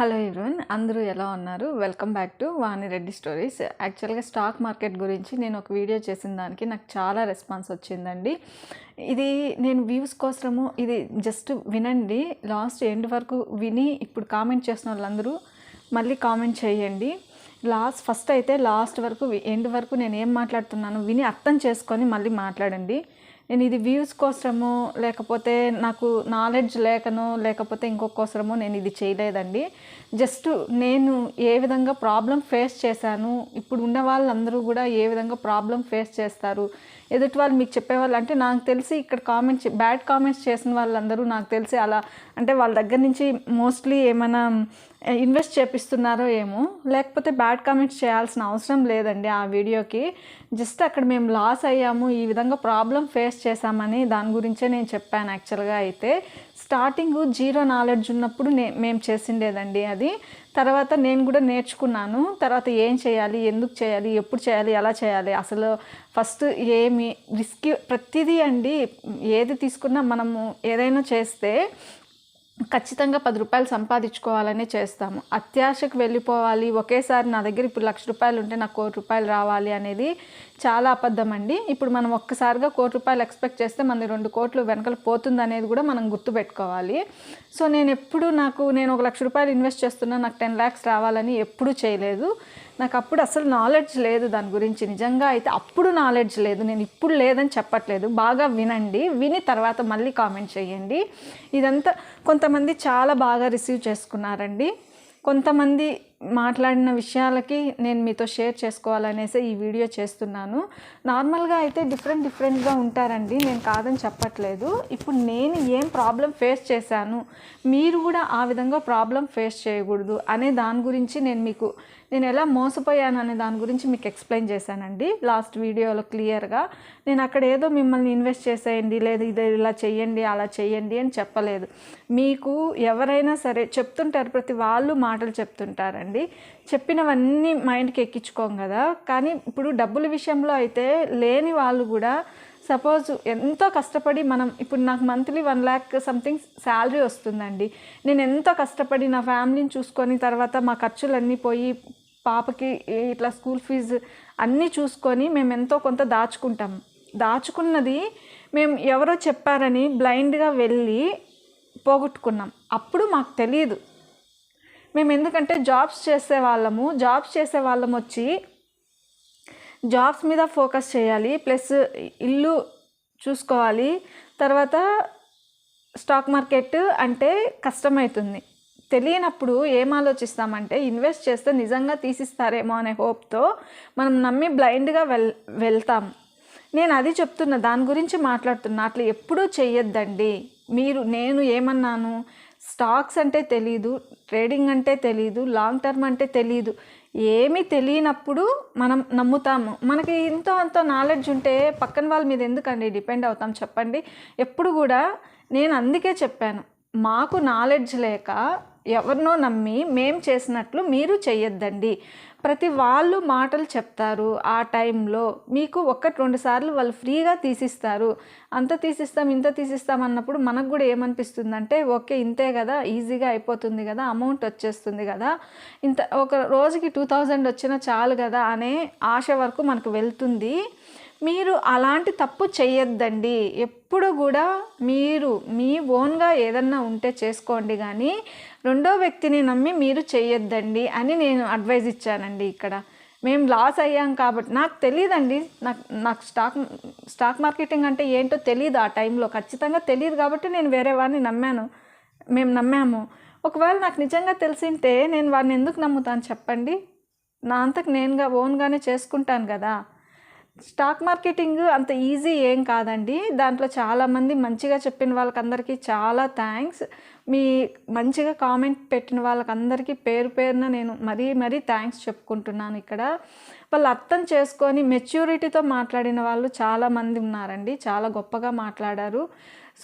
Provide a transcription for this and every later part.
Hello everyone అందరూ ఎలా ఉన్నారు? Welcome back to Vani Reddy stories. యాక్చువల్గా స్టాక్ మార్కెట్ గురించి నేను ఒక వీడియో చేసిన దానికి నాకు చాలా రెస్పాన్స్ వచ్చిందండి. ఇది నేను వ్యూస్ కోసము ఇది జస్ట్ వినండి. లాస్ట్ ఎండ్ వరకు విని ఇప్పుడు కామెంట్ చేసిన వాళ్ళందరూ మళ్ళీ కామెంట్ చేయండి. లాస్ట్ ఫస్ట్ అయితే లాస్ట్ వరకు ఎండ్ వరకు నేను ఏం మాట్లాడుతున్నాను విని అర్థం చేసుకొని మళ్ళీ మాట్లాడండి. నేను ఇది వ్యూస్ కోసమో లేకపోతే నాకు నాలెడ్జ్ లేకనో లేకపోతే ఇంకొకసరమో నేను ఇది చేయలేదండి. జస్ట్ నేను ఏ విధంగా ప్రాబ్లం ఫేస్ చేశాను ఇప్పుడు ఉన్న వాళ్ళందరూ కూడా ఏ విధంగా ప్రాబ్లం ఫేస్ చేస్తారు ఎదుటి వాళ్ళు మీకు చెప్పేవాళ్ళు అంటే నాకు తెలిసి ఇక్కడ కామెంట్స్ బ్యాడ్ కామెంట్స్ చేసిన వాళ్ళందరూ నాకు తెలిసి అలా అంటే వాళ్ళ దగ్గర నుంచి మోస్ట్లీ ఏమైనా ఇన్వెస్ట్ చేపిస్తున్నారో ఏమో లేకపోతే బ్యాడ్ కామెంట్స్ చేయాల్సిన అవసరం లేదండి ఆ వీడియోకి. జస్ట్ అక్కడ మేము లాస్ అయ్యాము ఈ విధంగా ప్రాబ్లం ఫేస్ చేశామని దాని గురించే నేను చెప్పాను యాక్చువల్గా అయితే. స్టార్టింగ్ జీరో నాలెడ్జ్ ఉన్నప్పుడు నే మేము చేసిండేదండి అది. తర్వాత నేను కూడా నేర్చుకున్నాను తర్వాత ఏం చేయాలి ఎందుకు చేయాలి ఎప్పుడు చేయాలి ఎలా చేయాలి అసలు ఫస్ట్ ఏమి రిస్క్ ప్రతిదీ అండి ఏది తీసుకున్నా మనము ఏదైనా చేస్తే ఖచ్చితంగా పది రూపాయలు సంపాదించుకోవాలని చేస్తాము. అత్యాశకు వెళ్ళిపోవాలి. ఒకేసారి నా దగ్గర ఇప్పుడు లక్ష రూపాయలు ఉంటే నాకు కోటి రూపాయలు రావాలి అనేది చాలా అబద్ధం అండి ఇప్పుడు మనం ఒక్కసారిగా కోటి రూపాయలు ఎక్స్పెక్ట్ చేస్తే మన రెండు కోట్లు వెనకలు పోతుంది అనేది కూడా మనం గుర్తుపెట్టుకోవాలి సో నేను ఎప్పుడు నాకు నేను ఒక లక్ష రూపాయలు ఇన్వెస్ట్ చేస్తున్నా నాకు టెన్ ల్యాక్స్ రావాలని ఎప్పుడూ చేయలేదు. నాకు అప్పుడు అసలు నాలెడ్జ్ లేదు దాని గురించి. నిజంగా అయితే అప్పుడు నాలెడ్జ్ లేదు నేను ఇప్పుడు లేదని చెప్పట్లేదు. బాగా వినండి విని తర్వాత మళ్ళీ కామెంట్ చేయండి. ఇదంతా కొంతమంది చాలా బాగా రిసీవ్ చేసుకున్నారండి. కొంతమంది మాట్లాడిన విషయాలకి నేను మీతో షేర్ చేసుకోవాలనేసి ఈ వీడియో చేస్తున్నాను. నార్మల్గా అయితే డిఫరెంట్ డిఫరెంట్గా ఉంటారండి. నేను కాదని చెప్పట్లేదు. ఇప్పుడు నేను ఏం ప్రాబ్లం ఫేస్ చేశాను? మీరు కూడా ఆ విధంగా ప్రాబ్లం ఫేస్ చేయకూడదు అనే దాని గురించి నేను మీకు నేను ఎలా మోసపోయాను అనే దాని గురించి మీకు ఎక్స్ప్లెయిన్ చేశానండి. లాస్ట్ వీడియోలో క్లియర్గా. నేను అక్కడ ఏదో మిమ్మల్ని ఇన్వెస్ట్ చేసేయండి లేదు ఇది ఇలా చెయ్యండి అలా చెయ్యండి అని చెప్పలేదు. మీకు ఎవరైనా సరే చెప్తుంటారు ప్రతి వాళ్ళు మాటలు చెప్తుంటారండి. చెప్పినవన్నీ మైండ్కి ఎక్కించుకోం కదా. కానీ ఇప్పుడు డబ్బుల విషయంలో అయితే లేని వాళ్ళు కూడా సపోజ్ ఎంతో కష్టపడి మనం ఇప్పుడు నాకు monthly one lakh something salary వస్తుందండి. నేను ఎంతో కష్టపడి నా ఫ్యామిలీని చూసుకొని తర్వాత మా ఖర్చులన్నీ పోయి పాపకి ఇట్లా స్కూల్ ఫీజు అన్నీ చూసుకొని మేము ఎంతో కొంత దాచుకుంటాం. దాచుకున్నది మేము ఎవరో చెప్పారని బ్లైండ్గా వెళ్ళి పోగొట్టుకున్నాం. అప్పుడు మాకు తెలియదు. మేము ఎందుకంటే జాబ్స్ చేసే వాళ్ళము జాబ్స్ చేసే వాళ్ళం వచ్చి జాబ్స్ మీద ఫోకస్ చేయాలి ప్లస్ ఇల్లు చూసుకోవాలి తర్వాత స్టాక్ మార్కెట్ అంటే కష్టమవుతుంది. తెలియనప్పుడు ఏం ఆలోచిస్తామంటే ఇన్వెస్ట్ చేస్తే నిజంగా తీసిస్తారేమో అనే హోప్తో మనం నమ్మి బ్లైండ్గా వెల్ వెళ్తాం. నేను అది చెప్తున్నా దాని గురించి మాట్లాడుతున్నా అట్లా ఎప్పుడూ చెయ్యొద్దండి. మీరు నేను ఏమన్నాను? స్టాక్స్ అంటే తెలీదు ట్రేడింగ్ అంటే తెలీదు లాంగ్ టర్మ్ అంటే తెలీదు. ఏమీ తెలియనప్పుడు మనం నమ్ముతాము మనకి ఇంతో అంతో నాలెడ్జ్ ఉంటే పక్కన వాళ్ళ మీద ఎందుకండి డిపెండ్ అవుతాం చెప్పండి? ఎప్పుడు కూడా నేను అందుకే చెప్పాను. మాకు నాలెడ్జ్ లేక ఎవరినో నమ్మి మేం చేసినట్లు మీరు చెయ్యొద్దండి. ప్రతి వాళ్ళు మాటలు చెప్తారు. ఆ టైంలో మీకు ఒకటి రెండు సార్లు వాళ్ళు ఫ్రీగా తీసిస్తారు. అంత తీసిస్తాం ఇంత తీసిస్తాం అన్నప్పుడు మనకు కూడా ఏమనిపిస్తుందంటే ఓకే ఇంతే కదా ఈజీగా అయిపోతుంది కదా అమౌంట్ వచ్చేస్తుంది కదా. ఇంత ఒక రోజుకి టూ థౌజండ్ వచ్చినా చాలు కదా అనే ఆశ వరకు మనకు వెళ్తుంది. మీరు అలాంటి తప్పు చేయొద్దండి ఎప్పుడు కూడా మీరు మీ ఓన్గా ఏదన్నా ఉంటే చేసుకోండి కానీ రెండో వ్యక్తిని నమ్మి మీరు చేయొద్దండి అని నేను అడ్వైజ్ ఇచ్చానండి ఇక్కడ. మేము లాస్ అయ్యాం కాబట్టి నాకు తెలియదండి నాకు నాకు స్టాక్ స్టాక్ మార్కెటింగ్ అంటే ఏంటో తెలియదు ఆ టైంలో. ఖచ్చితంగా తెలియదు కాబట్టి నేను వేరే వారిని నమ్మాను. మేము నమ్మాము. ఒకవేళ నాకు నిజంగా తెలిసింటే నేను వారిని ఎందుకు నమ్ముతాను చెప్పండి? నా అంతకు నేనుగా ఓన్గానే చేసుకుంటాను కదా. స్టాక్ మార్కెటింగ్ అంత ఈజీ ఏం కాదండి. దాంట్లో చాలామంది మంచిగా చెప్పిన వాళ్ళకందరికీ చాలా థ్యాంక్స్. మీ మంచిగా కామెంట్ పెట్టిన వాళ్ళకందరికీ పేరు పేరున నేను మరీ మరీ థ్యాంక్స్ చెప్పుకుంటున్నాను ఇక్కడ. వాళ్ళు అర్థం చేసుకొని మెచ్యూరిటీతో మాట్లాడిన వాళ్ళు చాలామంది ఉన్నారండి. చాలా గొప్పగా మాట్లాడారు.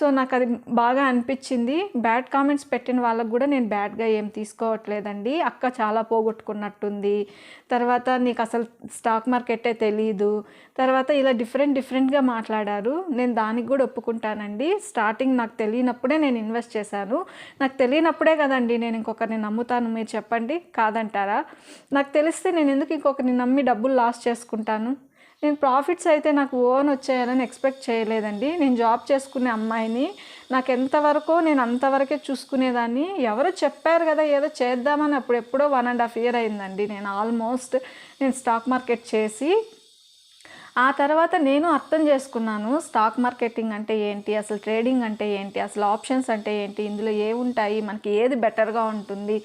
సో నాకు అది బాగా అనిపించింది. బ్యాడ్ కామెంట్స్ పెట్టిన వాళ్ళకు కూడా నేను బ్యాడ్గా ఏం తీసుకోవట్లేదండి. అక్క చాలా పోగొట్టుకున్నట్టుంది. తర్వాత నీకు అసలు స్టాక్ మార్కెటే తెలీదు. తర్వాత ఇలా డిఫరెంట్ డిఫరెంట్గా మాట్లాడారు. నేను దానికి కూడా ఒప్పుకుంటానండి. స్టార్టింగ్ నాకు తెలియనప్పుడే నేను ఇన్వెస్ట్ చేశాను. నాకు తెలియనప్పుడే కదండి నేను ఇంకొకరిని నమ్ముతాను. మీరు చెప్పండి. కాదంటారా? నాకు తెలిస్తే నేను ఎందుకు ఇంకొకరిని నమ్మి డబ్బులు లాస్ చేసుకుంటాను? నేను ప్రాఫిట్స్ అయితే నాకు ఓన్ వచ్చాయని ఎక్స్పెక్ట్ చేయలేదండి. నేను జాబ్ చేసుకునే అమ్మాయిని నాకు ఎంతవరకు నేను అంతవరకే చూసుకునేదాన్ని. ఎవరు చెప్పారు కదా ఏదో చేద్దామని అప్పుడు ఎప్పుడో వన్ అండ్ హాఫ్ ఇయర్ అయిందండి. నేను ఆల్మోస్ట్ నేను స్టాక్ మార్కెట్ చేసి ఆ తర్వాత నేను అర్థం చేసుకున్నాను స్టాక్ మార్కెటింగ్ అంటే ఏంటి అసలు ట్రేడింగ్ అంటే ఏంటి అసలు ఆప్షన్స్ అంటే ఏంటి ఇందులో ఏ ఉంటాయి మనకి ఏది బెటర్గా ఉంటుంది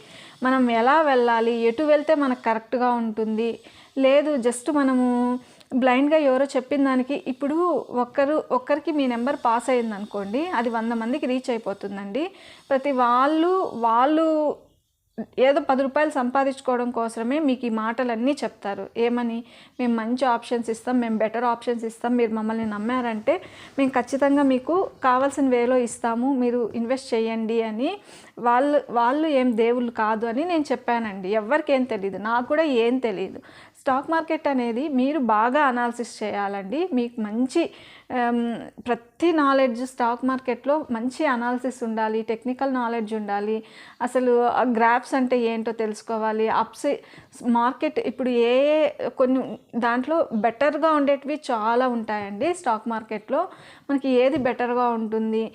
మనం ఎలా వెళ్ళాలి ఎటు వెళ్తే మనకు కరెక్ట్గా ఉంటుంది లేదు జస్ట్ మనము బ్లైండ్గా ఎవరో చెప్పిన దానికి ఇప్పుడు ఒక్కరు ఒక్కరికి మీ నెంబర్ పాస్ అయింది అనుకోండి అది వంద మందికి రీచ్ అయిపోతుందండి. ప్రతి వాళ్ళు వాళ్ళు ఏదో పది రూపాయలు సంపాదించుకోవడం కోసమే మీకు ఈ మాటలన్నీ చెప్తారు. ఏమని? మేము మంచి ఆప్షన్స్ ఇస్తాం మేము బెటర్ ఆప్షన్స్ ఇస్తాం మీరు మమ్మల్ని నమ్మారంటే మేము ఖచ్చితంగా మీకు కావాల్సిన వేలో ఇస్తాము మీరు ఇన్వెస్ట్ చేయండి అని వాళ్ళు వాళ్ళు ఏం దేవుళ్ళు కాదు అని నేను చెప్పానండి. ఎవరికేం తెలియదు నాకు కూడా ఏం తెలియదు స్టాక్ మార్కెట్ అనేది మీరు బాగా అనాలిసిస్ చేయాలండి. మీకు మంచి ప్రతి నాలెడ్జ్ స్టాక్ మార్కెట్లో మంచి అనాలిసిస్ ఉండాలి టెక్నికల్ నాలెడ్జ్ ఉండాలి. అసలు గ్రాఫ్స్ అంటే ఏంటో తెలుసుకోవాలి. అప్స్ మార్కెట్ ఇప్పుడు ఏ కొన్ని దాంట్లో బెటర్గా ఉండేటివి చాలా ఉంటాయండి స్టాక్ మార్కెట్లో. మనకి ఏది బెటర్గా ఉంటుంది?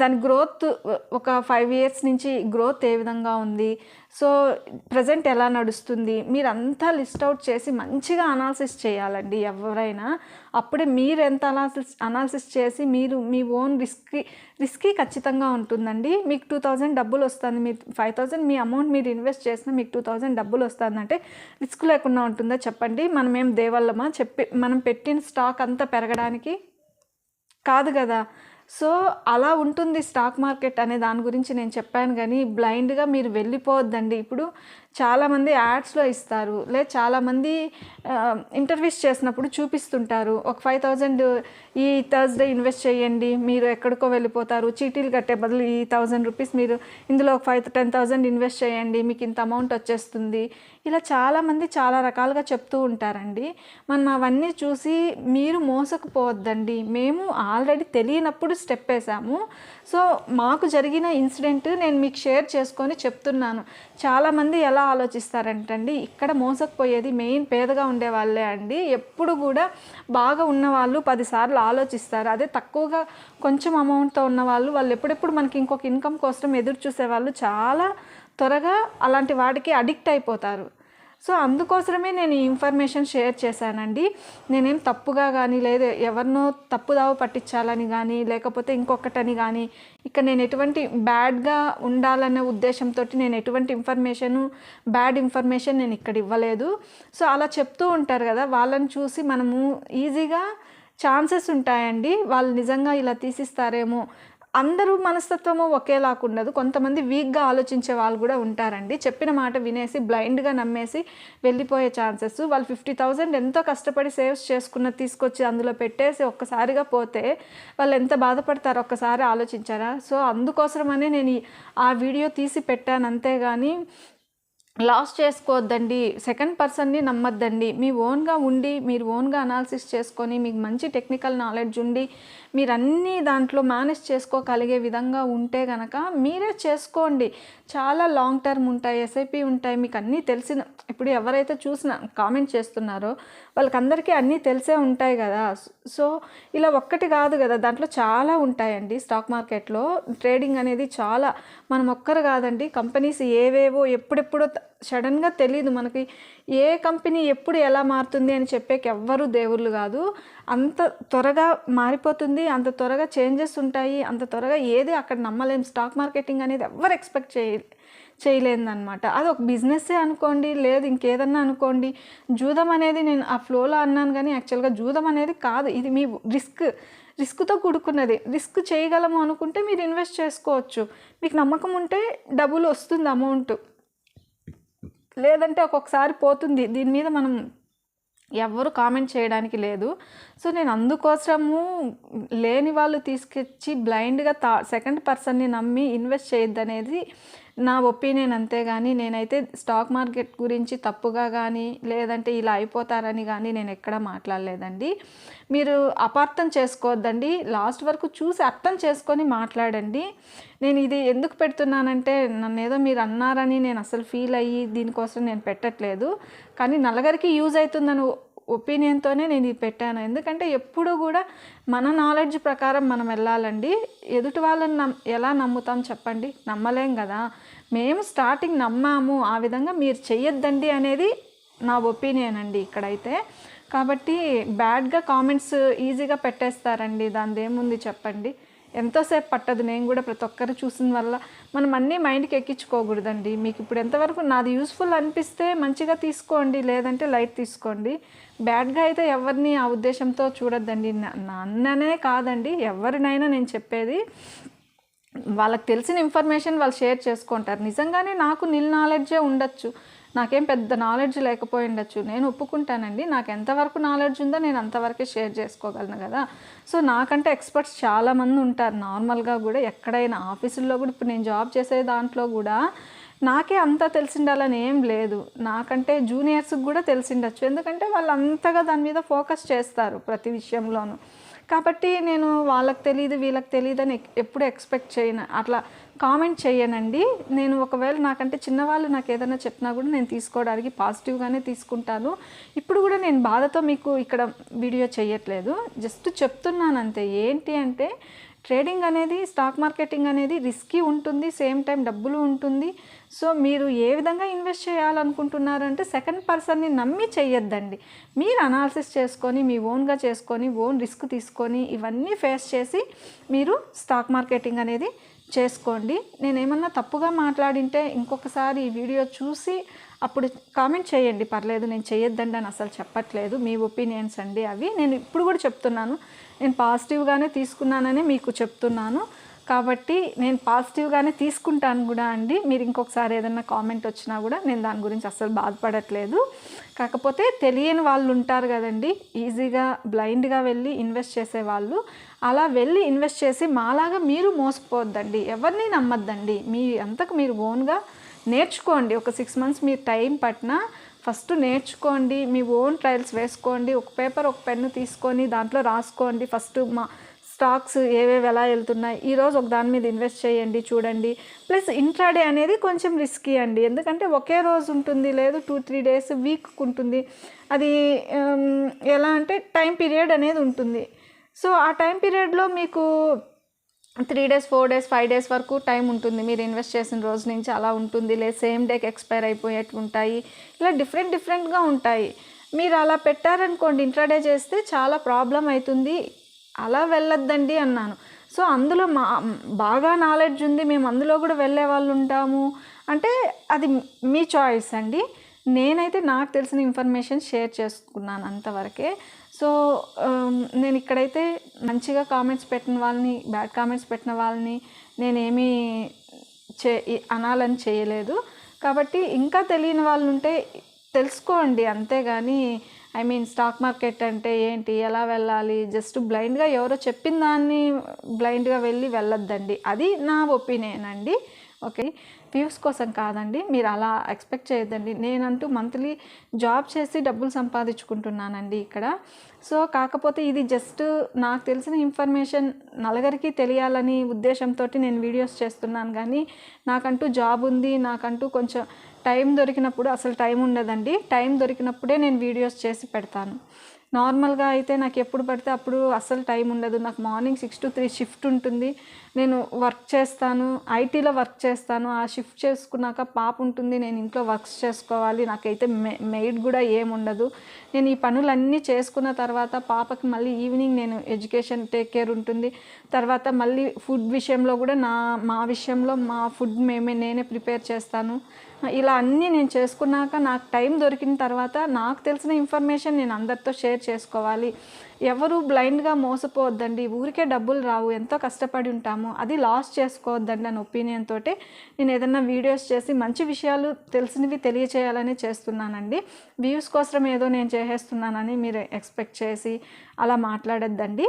దాని గ్రోత్ ఒక ఫైవ్ ఇయర్స్ నుంచి గ్రోత్ ఏ విధంగా ఉంది? సో ప్రజెంట్ ఎలా నడుస్తుంది? మీరంతా లిస్ట్ అవుట్ చేసి మంచిగా అనాలిసిస్ చేయాలండి ఎవరైనా. అప్పుడే మీరు ఎంత అనాలిసిస్ అనాలిసిస్ చేసి మీరు మీ ఓన్ రిస్క్ రిస్కీ ఖచ్చితంగా ఉంటుందండి. మీకు టూ థౌజండ్ డబ్బులు వస్తుంది. మీరు ఫైవ్ థౌజండ్ మీ అమౌంట్ మీరు ఇన్వెస్ట్ చేసినా మీకు టూ థౌజండ్ డబ్బులు వస్తుందంటే రిస్క్ లేకుండా ఉంటుందా చెప్పండి. మనం ఏం దేవల్లమా చెప్పి మనం పెట్టిన స్టాక్ అంతా పెరగడానికి? కాదు కదా. సో అలా ఉంటుంది స్టాక్ మార్కెట్ అనే దాని గురించి నేను చెప్పాను కానీ బ్లైండ్గా మీరు వెళ్ళిపోవద్దండి. ఇప్పుడు చాలామంది యాడ్స్లో ఇస్తారు. లే చాలామంది ఇంటర్వ్యూస్ చేసినప్పుడు చూపిస్తుంటారు. ఒక ఫైవ్ థౌజండ్ ఈ థర్స్డే ఇన్వెస్ట్ చేయండి మీరు ఎక్కడికో వెళ్ళిపోతారు. చీటీలు కట్టే బదులు ఈ థౌజండ్ రూపీస్ మీరు ఇందులో ఒక ఫైవ్ టెన్ థౌజండ్ ఇన్వెస్ట్ చేయండి మీకు ఇంత అమౌంట్ వచ్చేస్తుంది. ఇలా చాలామంది చాలా రకాలుగా చెప్తూ ఉంటారండి. మనం అవన్నీ చూసి మీరు మోసకపోవద్దండి. మేము ఆల్రెడీ తెలియనప్పుడు స్టెప్ వేసాము సో మాకు జరిగిన ఇన్సిడెంట్ నేను మీకు షేర్ చేసుకొని చెప్తున్నాను. చాలామంది ఎలా ఆలోచిస్తారంటండి ఇక్కడ మోసకపోయేది మెయిన్ పేదగా ఉండే వాళ్ళే అండి. ఎప్పుడు కూడా బాగా ఉన్న వాళ్ళు పదిసార్లు ఆలోచిస్తారు. అదే తక్కువగా కొంచెం అమౌంట్తో ఉన్న వాళ్ళు వాళ్ళు ఎప్పుడెప్పుడు మనకి ఇంకొక ఇన్కమ్ కోసం ఎదురు చూసేవాళ్ళు చాలా త్వరగా అలాంటి వాటికి అడిక్ట్ అయిపోతారు. సో అందుకోసమే నేను ఈ ఇన్ఫర్మేషన్ షేర్ చేశానండి. నేనేం తప్పుగా కానీ లేదు ఎవరినో తప్పుదావ పట్టించాలని కానీ లేకపోతే ఇంకొకటని కానీ ఇక్కడ నేను ఎటువంటి బ్యాడ్గా ఉండాలనే ఉద్దేశంతో నేను ఎటువంటి ఇన్ఫర్మేషను బ్యాడ్ ఇన్ఫర్మేషన్ నేను ఇక్కడ ఇవ్వలేదు. సో అలా చెప్తూ ఉంటారు కదా వాళ్ళని చూసి మనము ఈజీగా ఛాన్సెస్ ఉంటాయండి. వాళ్ళు నిజంగా ఇలా తీసిస్తారేమో అందరూ మనస్తత్వము ఒకేలాగా ఉండదు. కొంతమంది వీక్గా ఆలోచించే వాళ్ళు కూడా ఉంటారండి. చెప్పిన మాట వినేసి బ్లైండ్గా నమ్మేసి వెళ్ళిపోయే ఛాన్సెస్. వాళ్ళు ఫిఫ్టీ థౌజండ్ ఎంతో కష్టపడి సేవ్స్ చేసుకున్న తీసుకొచ్చి అందులో పెట్టేసి ఒక్కసారిగా పోతే వాళ్ళు ఎంత బాధపడతారో ఒక్కసారి ఆలోచించారా? సో అందుకోసమనే నేను ఆ వీడియో తీసి పెట్టాను. అంతేగాని లాస్ చేసుకోవద్దండి. సెకండ్ పర్సన్ని నమ్మద్దండి. మీ ఓన్గా ఉండి మీరు ఓన్గా అనాలిసిస్ చేసుకొని మీకు మంచి టెక్నికల్ నాలెడ్జ్ ఉండి మీరు అన్నీ దాంట్లో మేనేజ్ చేసుకోగలిగే విధంగా ఉంటే కనుక మీరే చేసుకోండి. చాలా లాంగ్ టర్మ్ ఉంటాయి ఎస్ఐపి ఉంటాయి మీకు అన్నీ తెలిసిన ఇప్పుడు ఎవరైతే చూసిన కామెంట్ చేస్తున్నారో వాళ్ళకందరికీ అన్నీ తెలిసే ఉంటాయి కదా. సో ఇలా ఒక్కటి కాదు కదా దాంట్లో చాలా ఉంటాయండి. స్టాక్ మార్కెట్లో ట్రేడింగ్ అనేది చాలా మనం ఒక్కరు కాదండి కంపెనీస్ ఏవేవో ఎప్పుడెప్పుడో సడన్గా తెలియదు మనకి. ఏ కంపెనీ ఎప్పుడు ఎలా మారుతుంది అని చెప్పేకి ఎవ్వరు దేవుళ్ళు కాదు. అంత త్వరగా మారిపోతుంది అంత త్వరగా చేంజెస్ ఉంటాయి అంత త్వరగా ఏది అక్కడ నమ్మలేం. స్టాక్ మార్కెటింగ్ అనేది ఎవరు ఎక్స్పెక్ట్ చేయ చేయలేదన్నమాట. అది ఒక బిజినెస్సే అనుకోండి లేదు ఇంకేదన్నా అనుకోండి. జూదం అనేది నేను ఆ ఫ్లోలో అన్నాను కానీ యాక్చువల్గా జూదం అనేది కాదు. ఇది మీ రిస్క్ రిస్క్తో కూడుకున్నది. రిస్క్ చేయగలము అనుకుంటే మీరు ఇన్వెస్ట్ చేసుకోవచ్చు. మీకు నమ్మకం ఉంటే డబ్బులు వస్తుంది అమౌంట్. లేదంటే ఒక్కొక్కసారి పోతుంది. దీని మీద మనం ఎవరు కామెంట్ చేయడానికి లేదు. సో నేను అందుకోసము లేని వాళ్ళు తీసుకొచ్చి బ్లైండ్గా తా సెకండ్ పర్సన్ని నమ్మి ఇన్వెస్ట్ చేయొద్దనేది నా ఒపీనియన్ అంతేగాని నేనైతే స్టాక్ మార్కెట్ గురించి తప్పుగా కానీ లేదంటే ఇలా అయిపోతారని కానీ నేను ఎక్కడ మాట్లాడలేదండి. మీరు అపార్థం చేసుకోవద్దండి. లాస్ట్ వరకు చూసి అర్థం చేసుకొని మాట్లాడండి. నేను ఇది ఎందుకు పెడుతున్నానంటే నన్ను ఏదో మీరు అన్నారని నేను అసలు ఫీల్ అయ్యి దీనికోసం నేను పెట్టట్లేదు. కానీ నలుగురికి యూజ్ అవుతుందని ఒపీనియన్తోనే నేను ఇది పెట్టాను. ఎందుకంటే ఎప్పుడు కూడా మన నాలెడ్జ్ ప్రకారం మనం వెళ్ళాలండి. ఎదుటి వాళ్ళని నమ్ ఎలా నమ్ముతాం చెప్పండి? నమ్మలేం కదా. మేము స్టార్టింగ్ నమ్మాము. ఆ విధంగా మీరు చెయ్యొద్దండి అనేది నా ఒపీనియన్ అండి ఇక్కడైతే. కాబట్టి బ్యాడ్గా కామెంట్స్ ఈజీగా పెట్టేస్తారండి. దాని ఏముంది చెప్పండి? ఎంతోసేపు పట్టదు. నేను కూడా ప్రతి ఒక్కరు చూసిన వల్ల మనం అన్నీ మైండ్కి ఎక్కించుకోకూడదండి. మీకు ఇప్పుడు ఎంతవరకు నాది యూస్ఫుల్ అనిపిస్తే మంచిగా తీసుకోండి లేదంటే లైట్ తీసుకోండి. బ్యాడ్గా అయితే ఎవరిని ఆ ఉద్దేశంతో చూడొద్దండి. నా- నన్ననే కాదండి ఎవరినైనా నేను చెప్పేది. వాళ్ళకి తెలిసిన ఇన్ఫర్మేషన్ వాళ్ళు షేర్ చేసుకుంటారు. నిజంగానే నాకు నిల్ నాలెడ్జే ఉండొచ్చు. నాకేం పెద్ద నాలెడ్జ్ లేకపోయిండొచ్చు. నేను ఒప్పుకుంటానండి. నాకు ఎంతవరకు నాలెడ్జ్ ఉందో నేను అంతవరకే షేర్ చేసుకోగలను కదా. సో నాకంటే ఎక్స్పర్ట్స్ చాలామంది ఉంటారు. నార్మల్గా కూడా ఎక్కడైనా ఆఫీసుల్లో కూడా ఇప్పుడు నేను జాబ్ చేసే దాంట్లో కూడా నాకే అంతా తెలిసిండాలని ఏం లేదు. నాకంటే జూనియర్స్కి కూడా తెలిసిండొచ్చు. ఎందుకంటే వాళ్ళు అంతగా దాని మీద ఫోకస్ చేస్తారు ప్రతి విషయంలోనూ. కాబట్టి నేను వాళ్ళకి తెలియదు వీళ్ళకి తెలియదు అని ఎక్- ఎప్పుడు ఎక్స్పెక్ట్ చేయను. అట్లా కామెంట్ చేయనండి. నేను ఒకవేళ నాకంటే చిన్నవాళ్ళు నాకు ఏదైనా చెప్పినా కూడా నేను తీసుకోవడానికి పాజిటివ్గానే తీసుకుంటాను. ఇప్పుడు కూడా నేను బాధతో మీకు ఇక్కడ వీడియో చేయట్లేదు. జస్ట్ చెప్తున్నాను అంతే ఏంటి అంటే ట్రేడింగ్ అనేది స్టాక్ మార్కెటింగ్ అనేది రిస్కీ ఉంటుంది సేమ్ టైం డబ్బులు ఉంటుంది. సో మీరు ఏ విధంగా ఇన్వెస్ట్ చేయాలనుకుంటున్నారంటే సెకండ్ పర్సన్ని నమ్మి చెయ్యొద్దండి. మీరు అనాలిసిస్ చేసుకొని మీ ఓన్గా చేసుకొని ఓన్ రిస్క్ తీసుకొని ఇవన్నీ ఫేస్ చేసి మీరు స్టాక్ మార్కెటింగ్ అనేది చేసుకోండి. నేను ఏమన్నా తప్పుగా మాట్లాడింటే ఇంకొకసారి ఈ వీడియో చూసి అప్పుడు కామెంట్ చేయండి. పర్లేదు నేను చేయొద్దండి అని అసలు చెప్పట్లేదు. మీ ఒపీనియన్స్ అండి అవి. నేను ఇప్పుడు కూడా చెప్తున్నాను. నేను పాజిటివ్గానే తీసుకున్నానని మీకు చెప్తున్నాను. కాబట్టి నేను పాజిటివ్గానే తీసుకుంటాను కూడా అండి. మీరు ఇంకొకసారి ఏదైనా కామెంట్ వచ్చినా కూడా నేను దాని గురించి అస్సలు బాధపడట్లేదు. కాకపోతే తెలియని వాళ్ళు ఉంటారు కదండి. ఈజీగా బ్లైండ్గా వెళ్ళి ఇన్వెస్ట్ చేసే వాళ్ళు. అలా వెళ్ళి ఇన్వెస్ట్ చేసి మాలాగా మీరు మోసపోవద్దండి. ఎవరిని నమ్మద్దండి. మీ అంతకు మీరు ఓన్గా నేర్చుకోండి. ఒక సిక్స్ మంత్స్ మీరు టైం పట్టినా ఫస్ట్ నేర్చుకోండి. మీ ఓన్ ట్రయల్స్ వేసుకోండి. ఒక పేపర్ ఒక పెన్ను తీసుకొని దాంట్లో రాసుకోండి. ఫస్ట్ మా స్టాక్స్ ఏవేవి ఎలా వెళ్తున్నాయి ఈరోజు ఒక దాని మీద ఇన్వెస్ట్ చేయండి చూడండి. ప్లస్ ఇంట్రాడే అనేది కొంచెం రిస్కీ అండి. ఎందుకంటే ఒకే రోజు ఉంటుంది లేదు టూ త్రీ డేస్ వీక్ ఉంటుంది. అది um, ఎలా అంటే టైం పీరియడ్ అనేది ఉంటుంది. సో ఆ టైం పీరియడ్లో మీకు three days four days five days వరకు టైం ఉంటుంది. మీరు ఇన్వెస్ట్ చేసిన రోజు నుంచి అలా ఉంటుంది. లేదు సేమ్ డేకి ఎక్స్పైర్ అయిపోయేట్టు ఉంటాయి. ఇలా డిఫరెంట్ డిఫరెంట్గా ఉంటాయి. మీరు అలా పెట్టారనుకోండి ఇంట్రాడే చేస్తే చాలా ప్రాబ్లం అవుతుంది. అలా వెళ్ళొద్దండి అన్నాను. సో అందులో మా బాగా నాలెడ్జ్ ఉంది మేము అందులో కూడా వెళ్ళే వాళ్ళు ఉంటాము. అంటే అది మీ చాయిస్ అండి. నేనైతే నాకు తెలిసిన ఇన్ఫర్మేషన్ షేర్ చేసుకున్నాను అంతవరకే. సో నేను ఇక్కడైతే మంచిగా కామెంట్స్ పెట్టిన వాళ్ళని బ్యాడ్ కామెంట్స్ పెట్టిన వాళ్ళని నేనేమీ చే అనాలని చేయలేదు. కాబట్టి ఇంకా తెలియని వాళ్ళు ఉంటే తెలుసుకోండి అంతేగాని ఐ మీన్ స్టాక్ మార్కెట్ అంటే ఏంటి? ఎలా వెళ్ళాలి? జస్ట్ బ్లైండ్గా ఎవరో చెప్పిన దాన్ని బ్లైండ్గా వెళ్ళి వెళ్ళొద్దండి. అది నా ఒపీనియన్ అండి. ఓకే వ్యూస్ కోసం కాదండి. మీరు అలా ఎక్స్పెక్ట్ చేయొద్దండి. నేనంటూ మంత్లీ జాబ్ చేసి డబ్బులు సంపాదించుకుంటున్నానండి ఇక్కడ. సో కాకపోతే ఇది జస్ట్ నాకు తెలిసిన ఇన్ఫర్మేషన్ నలుగురికి తెలియాలని ఉద్దేశంతో నేను వీడియోస్ చేస్తున్నాను. కానీ నాకంటూ జాబ్ ఉంది. నాకంటూ కొంచెం టైం దొరికినప్పుడు అసలు టైం ఉండదండి. టైం దొరికినప్పుడే నేను వీడియోస్ చేసి పెడతాను. నార్మల్గా అయితే నాకు ఎప్పుడు పడితే అప్పుడు అసలు టైం ఉండదు. నాకు morning six to three shift ఉంటుంది. నేను వర్క్ చేస్తాను. ఐటీలో వర్క్ చేస్తాను. ఆ షిఫ్ట్ చేసుకున్నాక పాప ఉంటుంది. నేను ఇంట్లో వర్క్స్ చేసుకోవాలి. నాకైతే మే మెయిడ్ కూడా ఏముండదు నేను ఈ పనులన్నీ చేసుకున్న తర్వాత పాపకి మళ్ళీ ఈవినింగ్ నేను ఎడ్యుకేషన్ టేక్ కేర్ ఉంటుంది. తర్వాత మళ్ళీ ఫుడ్ విషయంలో కూడా నా మా విషయంలో మా ఫుడ్ మేమే నేనే ప్రిపేర్ చేస్తాను. ఇలా అన్నీ నేను చేసుకున్నాక నాకు టైం దొరికిన తర్వాత నాకు తెలిసిన ఇన్ఫర్మేషన్ నేను అందరితో షేర్ చేసుకోవాలి. ఎవరు బ్లైండ్గా మోసపోవద్దండి. ఊరికే డబ్బులు రావు. ఎంతో కష్టపడి ఉంటాము. అది లాస్ చేసుకోవద్దండి అని ఒపీనియన్ తోటే నేను ఏదైనా వీడియోస్ చేసి మంచి విషయాలు తెలిసినవి తెలియచేయాలని చేస్తున్నానండి. వ్యూస్ కోసం ఏదో నేను చేసేస్తున్నానని మీరు ఎక్స్పెక్ట్ చేసి అలా మాట్లాడొద్దండి.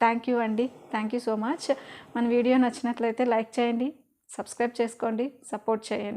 థ్యాంక్ యూ అండి. Thank you so much. మన వీడియో నచ్చినట్లయితే లైక్ చేయండి. సబ్స్క్రైబ్ చేసుకోండి. సపోర్ట్ చేయండి.